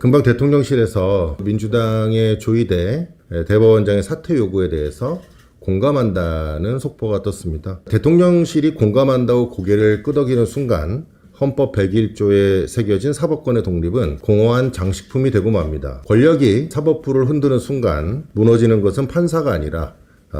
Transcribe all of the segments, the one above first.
금방 대통령실에서 민주당의 조희대 대법원장의 사퇴 요구에 대해서 공감한다는 속보가 떴습니다. 대통령실이 공감한다고 고개를 끄덕이는 순간 헌법 101조에 새겨진 사법권의 독립은 공허한 장식품이 되고 맙니다. 권력이 사법부를 흔드는 순간 무너지는 것은 판사가 아니라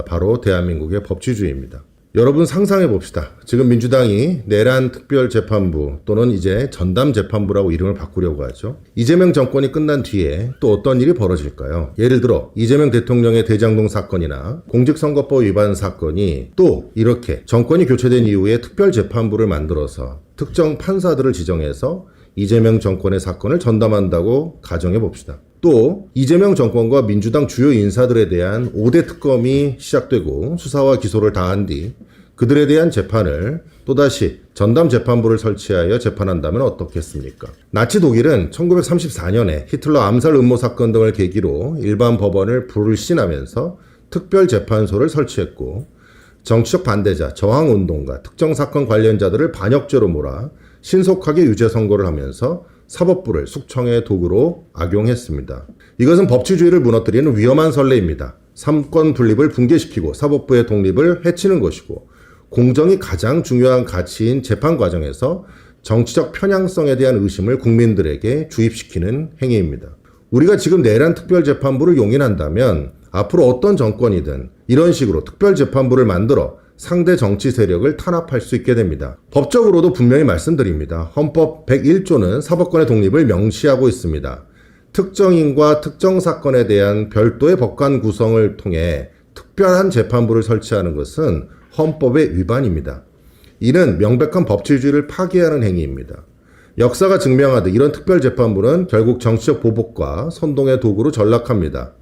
바로 대한민국의 법치주의입니다. 여러분 상상해 봅시다. 지금 민주당이 내란 특별재판부 또는 이제 전담재판부라고 이름을 바꾸려고 하죠. 이재명 정권이 끝난 뒤에 또 어떤 일이 벌어질까요? 예를 들어 이재명 대통령의 대장동 사건이나 공직선거법 위반 사건이 또 이렇게 정권이 교체된 이후에 특별재판부를 만들어서 특정 판사들을 지정해서 이재명 정권의 사건을 전담한다고 가정해 봅시다. 또 이재명 정권과 민주당 주요 인사들에 대한 5대 특검이 시작되고 수사와 기소를 다한 뒤 그들에 대한 재판을 또다시 전담 재판부를 설치하여 재판한다면 어떻겠습니까? 나치 독일은 1934년에 히틀러 암살 음모 사건 등을 계기로 일반 법원을 불신하면서 특별 재판소를 설치했고 정치적 반대자, 저항 운동가, 특정 사건 관련자들을 반역죄로 몰아 신속하게 유죄 선고를 하면서 사법부를 숙청의 도구로 악용했습니다. 이것은 법치주의를 무너뜨리는 위험한 선례입니다. 삼권 분립을 붕괴시키고 사법부의 독립을 해치는 것이고 공정이 가장 중요한 가치인 재판 과정에서 정치적 편향성에 대한 의심을 국민들에게 주입시키는 행위입니다. 우리가 지금 내란 특별재판부를 용인한다면 앞으로 어떤 정권이든 이런 식으로 특별재판부를 만들어 상대 정치 세력을 탄압할 수 있게 됩니다. 법적으로도 분명히 말씀드립니다. 헌법 101조는 사법권의 독립을 명시하고 있습니다. 특정인과 특정 사건에 대한 별도의 법관 구성을 통해 특별한 재판부를 설치하는 것은 헌법의 위반입니다. 이는 명백한 법치주의를 파괴하는 행위입니다. 역사가 증명하듯 이런 특별재판부는 결국 정치적 보복과 선동의 도구로 전락합니다.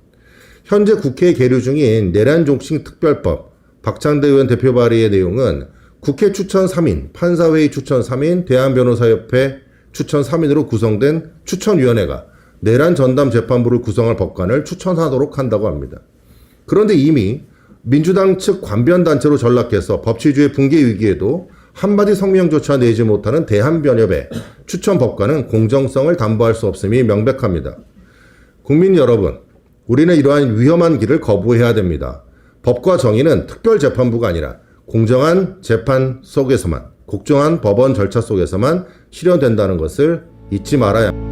현재 국회에 계류 중인 내란종식 특별법, 박창대 의원 대표 발의의 내용은 국회 추천 3인, 판사회의 추천 3인, 대한변호사협회 추천 3인으로 구성된 추천위원회가 내란 전담 재판부를 구성할 법관을 추천하도록 한다고 합니다. 그런데 이미 민주당 측 관변단체로 전락해서 법치주의 붕괴 위기에도 한마디 성명조차 내지 못하는 대한변협의 추천 법관은 공정성을 담보할 수 없음이 명백합니다. 국민 여러분, 우리는 이러한 위험한 길을 거부해야 됩니다. 법과 정의는 특별재판부가 아니라 공정한 재판 속에서만, 국정한 법원 절차 속에서만 실현된다는 것을 잊지 말아야 합니다.